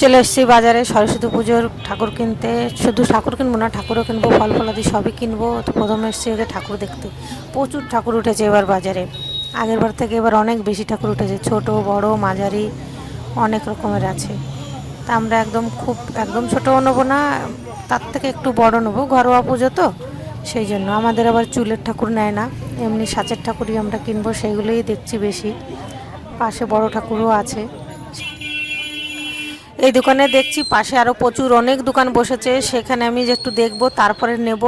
চলে এসেছি বাজারে, সরস্বতী পুজোর ঠাকুর কিনতে। শুধু ঠাকুর কিনবো না, ঠাকুরও কিনবো, ফল ফলাদি সবই কিনবো। তো প্রথমে এসেছি আগে ঠাকুর দেখতে। প্রচুর ঠাকুর উঠেছে এবার বাজারে। আগের বার থেকে এবার অনেক বেশি ঠাকুর উঠেছে, ছোট, বড়, মাঝারি, অনেক রকমের আছে। তা আমরা একদম খুব, একদম ছোটও নেব না, তার থেকে একটু বড় নেব, ঘরোয়া পুজো তো। সেই জন্য আমাদের আবার চুলের ঠাকুর নেয় না, এমনি সাঁচের ঠাকুরই আমরা কিনবো, সেইগুলোই দেখছি বেশি। পাশে বড় ঠাকুরও আছে। এই দোকানে দেখছি পাশে আরও প্রচুর অনেক দোকান বসেছে, সেখানে আমি একটু দেখব, তারপরে নেব।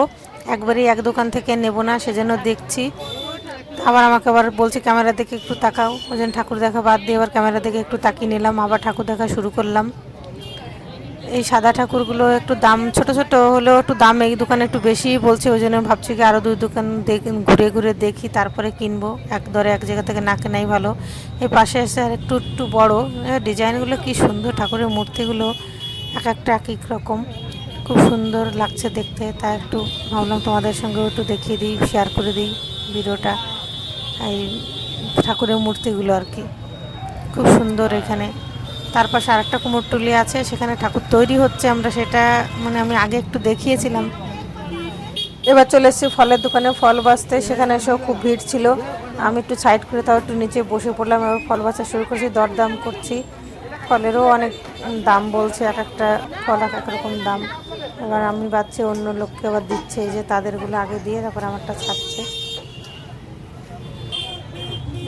একবারই এক দোকান থেকে নেব না, সেজন্য দেখছি। আবার আমাকে আবার বলছি ক্যামেরা দেখে একটু তাকাও। ওই জন্য ঠাকুর দেখা বাদ দিয়ে আবার ক্যামেরা দেখে একটু তাকিয়ে নিলাম, আবার ঠাকুর দেখা শুরু করলাম। এই সাদা ঠাকুরগুলো একটু দাম, ছোট ছোট হলেও একটু দাম, এই দোকানে একটু বেশিই বলছে, ওই জন্য ভাবছি কি আরও দুই দোকান ঘুরে ঘুরে দেখি, তারপরে কিনবো। এক দরে এক জায়গা থেকে না কেনাই ভালো। এই পাশে এসে আর একটু একটু বড়। ডিজাইনগুলো কি সুন্দর, ঠাকুরের মূর্তিগুলো এক একটা এক এক রকম। খুব সুন্দর লাগছে দেখতে। তা একটু ভাবলাম তোমাদের সঙ্গেও একটু দেখিয়ে দিই শেয়ার করে দিই ভিডিওটা, এই ঠাকুরের মূর্তিগুলো আর কি। খুব সুন্দর এখানে। তার পাশে আরেকটা কুমোরটুলি আছে, সেখানে ঠাকুর তৈরি হচ্ছে, আমরা সেটা মানে আমি আগে একটু দেখিয়েছিলাম। এবার চলে এসেছি ফলের দোকানে, ফল বাঁচতে, সেখানে এসেও খুব ভিড় ছিল। আমি একটু সাইড করে তাও একটু নিচে বসে পড়লাম, এবার ফল বাঁচা শুরু করছি, দরদাম করছি। ফলেরও অনেক দাম বলছে, এক একটা ফল এক এক রকম দাম। এবার আমি বাচ্চি অন্য লোককে আবার দিচ্ছে যে তাদেরগুলো আগে দিয়ে, তারপর আমারটা ছাড়ছে।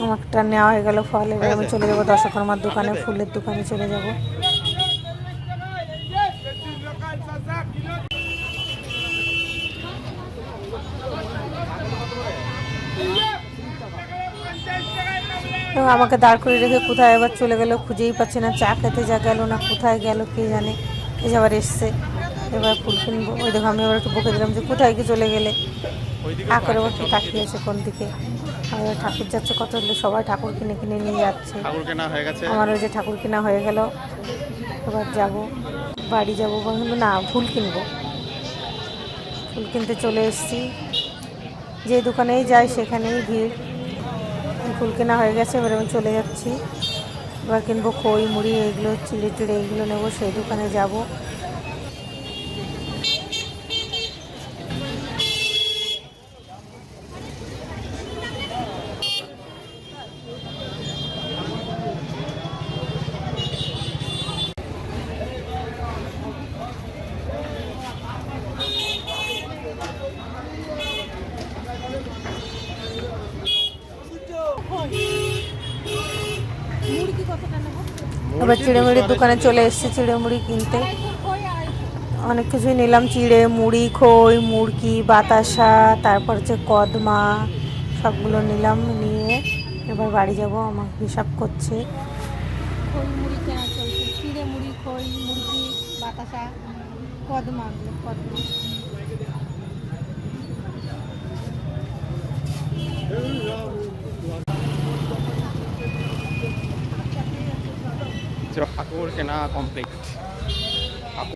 আমারটা নেওয়া হয়ে গেল ফল এবার আমি চলে যাব দশকর্মার দোকানে ফুলের দোকানে চলে যাব। এবং আমাকে দাঁড় করে রেখে কোথায় এবার চলে গেল খুঁজেই পাচ্ছে না চা খেতে যা গেল না কোথায় গেল কে জানে। এই যে আবার এসছে এবার ফুল কিনবো। ওই দেখো আমি এবার একটু বকে দিলাম যে কোথায় কি চলে গেলে। হা করে একটু তাকিয়েছে কোন দিকে? আর ঠাকুর যাচ্ছে কত হলো সবাই ঠাকুর কিনে কিনে নিয়ে যাচ্ছে। ঠাকুর কেনা হয়ে গেছে। আমার ওই যে ঠাকুর কেনা হয়ে গেল। এবার যাব বাড়ি যাব বলল না ফুল কিনবো। ফুল কিনতে চলে এসেছি। যে দোকানেই যাই সেখানেই ভিড়। ফুল কেনা হয়ে গেছে এবার আমি চলে যাচ্ছি। এবার কিনবো খই মুড়ি এগুলো চিড়ে টিড়ে এগুলো নেব সেই দোকানে যাব। এবার চিড়ে মুড়ির দোকানে চলে এসেছি চিড়ে মুড়ি কিনতে। অনেক কিছুই নিলাম, চিড়ে, মুড়ি, খই, মুরগি, বাতাসা, তারপর হচ্ছে কদমা, সবগুলো নিলাম নিয়ে এবার বাড়ি যাব, আমার হিসাব করছে। খই বাতাসা, কদমা কদমা। ঠাকুর কেনা কমপ্লিট